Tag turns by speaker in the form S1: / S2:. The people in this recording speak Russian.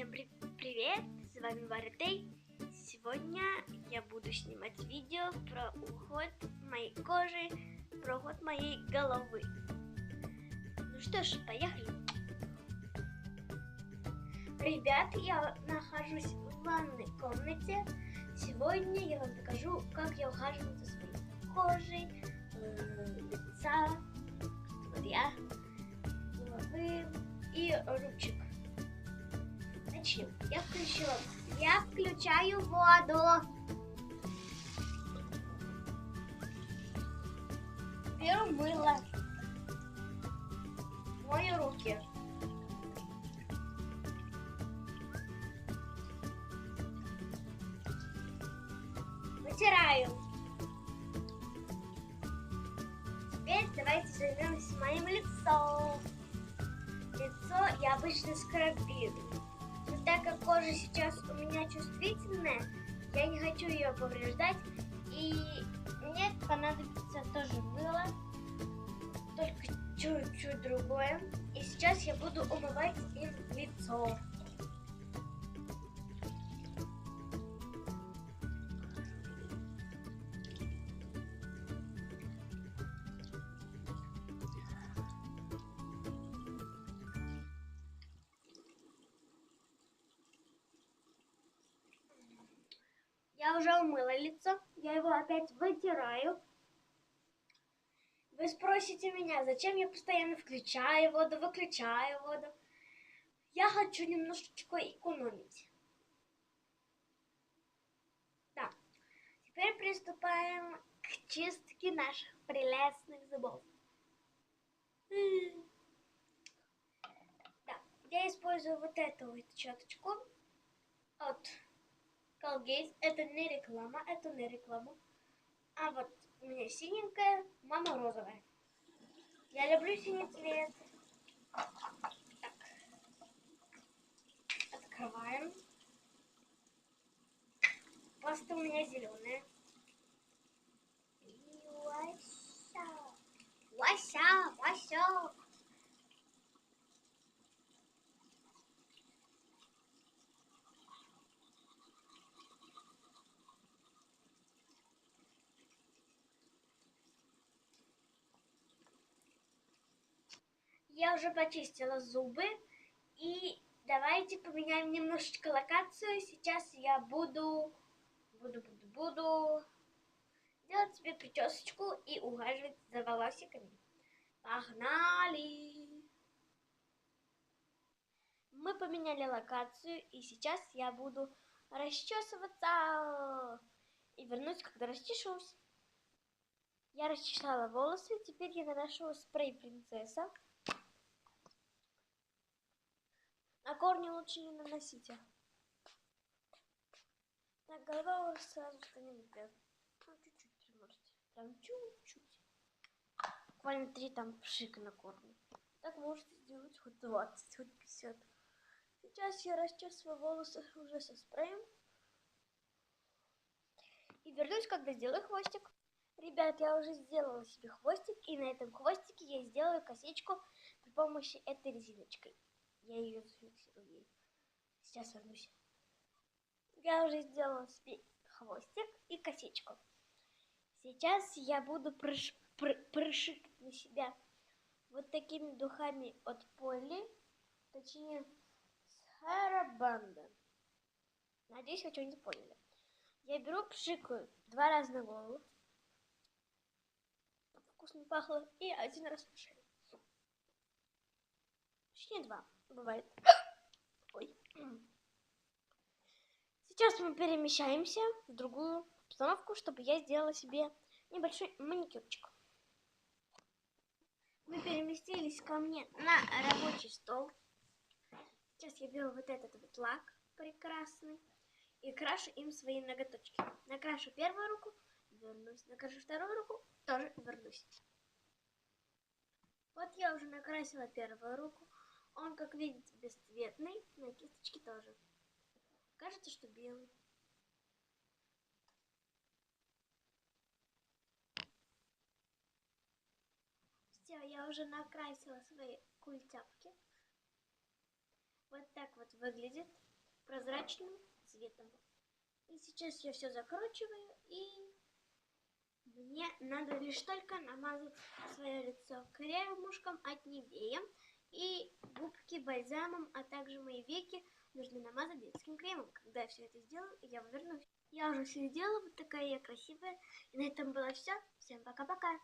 S1: Всем при- привет! С вами Варитей. Сегодня я буду снимать видео про уход моей кожи, про уход моей головы. Ну что ж, поехали! Ребят, я нахожусь в ванной комнате. Сегодня я вам покажу, как я ухаживаю за своей кожей, э, лица, вот я, головы и ручек. Начнем. Я включила. Я включаю воду. Беру мыло. Мою руки. Вытираю. Теперь давайте займемся моим лицом. Лицо я обычно скрабирую. Так как кожа сейчас у меня чувствительная, я не хочу ее повреждать. И мне понадобится тоже мыло, только чуть-чуть другое. И сейчас я буду умывать им лицо. Я уже умыла лицо, я его опять вытираю. Вы спросите меня, зачем я постоянно включаю воду, выключаю воду. Я хочу немножечко экономить. Да. Теперь приступаем к чистке наших прелестных зубов. Да, я использую вот эту вот щеточку от Colgate. Это не реклама, это не реклама. А вот у меня синенькая, мама розовая. Я люблю синий цвет. Так. Открываем. Паста у меня зеленая. И Вася. Вася, Вася. Я уже почистила зубы. И давайте поменяем немножечко локацию. Сейчас я буду, буду, буду, буду делать себе причесочку и ухаживать за волосиками. Погнали! Мы поменяли локацию, и сейчас я буду расчесываться. И вернусь, когда расчешусь. Я расчесала волосы, теперь я наношу спрей принцесса. На корни лучше не наносите. Так, голова у вас сразу станет без. Ну, чуть-чуть приморозьте. Прям чуть-чуть. Буквально три там пшика на корни. Так можете сделать хоть 20, хоть 50. Сейчас я расчесываю волосы уже со спреем. И вернусь, когда сделаю хвостик. Ребят, я уже сделала себе хвостик, и на этом хвостике я сделаю косичку при помощи этой резиночкой. Я ее зафиксирую. Сейчас вернусь. Я уже сделала себе хвостик и косичку. Сейчас я буду прыш, пр, прышикать на себя вот такими духами от Поли, точнее с Харабанда. Надеюсь, вы что-нибудь поняли. Я беру, пшикаю два раза на голову. Вкусно пахло. И один раз на шею. Точнее два. Бывает. Ой. Сейчас мы перемещаемся в другую обстановку, чтобы я сделала себе небольшой маникюрчик. Мы переместились ко мне на рабочий стол. Сейчас я беру вот этот вот лак прекрасный и крашу им свои ноготочки. Накрашу первую руку, вернусь. Накрашу вторую руку, тоже вернусь. Вот я уже накрасила первую руку. Он, как видите, бесцветный, на кисточке тоже. Кажется, что белый. Все, я уже накрасила свои культяпки. Вот так вот выглядит. прозрачным цветом. И сейчас я все закручиваю и мне надо лишь только намазать свое лицо кремушком от Нивея и губки бальзамом, а также мои веки нужно намазать детским кремом. Когда я все это сделаю, я вернусь. Я уже все сделала, вот такая я красивая. И на этом было все. Всем пока-пока.